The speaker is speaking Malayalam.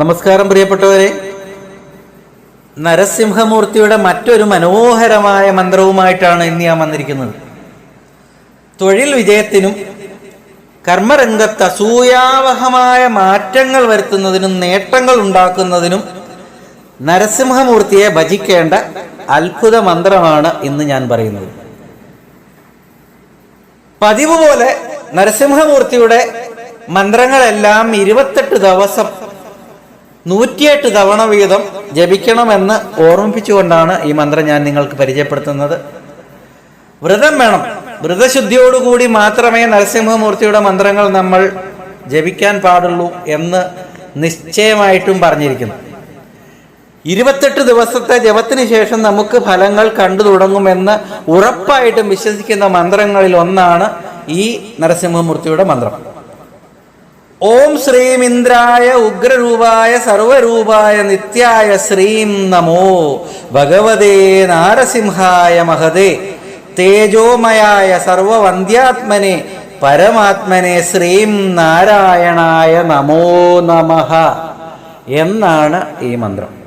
നമസ്കാരം പ്രിയപ്പെട്ടവരെ. നരസിംഹമൂർത്തിയുടെ മറ്റൊരു മനോഹരമായ മന്ത്രവുമായിട്ടാണ് ഇന്ന് ഞാൻ വന്നിരിക്കുന്നത്. തൊഴിൽ വിജയത്തിനും കർമ്മരംഗത്ത് അസൂയാവഹമായ മാറ്റങ്ങൾ വരുത്തുന്നതിനും നേട്ടങ്ങൾ ഉണ്ടാക്കുന്നതിനും നരസിംഹമൂർത്തിയെ ഭജിക്കേണ്ട അത്ഭുത മന്ത്രമാണ് ഇന്ന് ഞാൻ പറയുന്നത്. പതിവ് പോലെ നരസിംഹമൂർത്തിയുടെ മന്ത്രങ്ങളെല്ലാം ഇരുപത്തെട്ട് ദിവസം നൂറ്റിയെട്ട് തവണ വീതം ജപിക്കണമെന്ന് ഓർമ്മിപ്പിച്ചുകൊണ്ടാണ് ഈ മന്ത്രം ഞാൻ നിങ്ങൾക്ക് പരിചയപ്പെടുത്തുന്നത്. വ്രതം വേണം. വ്രതശുദ്ധിയോടുകൂടി മാത്രമേ നരസിംഹമൂർത്തിയുടെ മന്ത്രങ്ങൾ നമ്മൾ ജപിക്കാൻ പാടുള്ളൂ എന്ന് നിശ്ചയമായിട്ടും പറഞ്ഞിരിക്കുന്നു. ഇരുപത്തെട്ട് ദിവസത്തെ ജപത്തിന് ശേഷം നമുക്ക് ഫലങ്ങൾ കണ്ടു തുടങ്ങുമെന്ന് ഉറപ്പായിട്ടും വിശ്വസിക്കുന്ന മന്ത്രങ്ങളിൽ ഒന്നാണ് ഈ നരസിംഹമൂർത്തിയുടെ മന്ത്രം. ഓം ശ്രീം ഇന്ദ്രായ ഉഗ്രരൂപായ സർവരൂപായ നിത്യായ ശ്രീം നമോ ഭഗവതേ നാരസിംഹായ മഹതേ. തേജോമയായ സർവവന്ധ്യാത്മനെ പരമാത്മനെ ശ്രീം നാരായണായ നമോ നമഃ എന്നാണ് ഈ മന്ത്രം.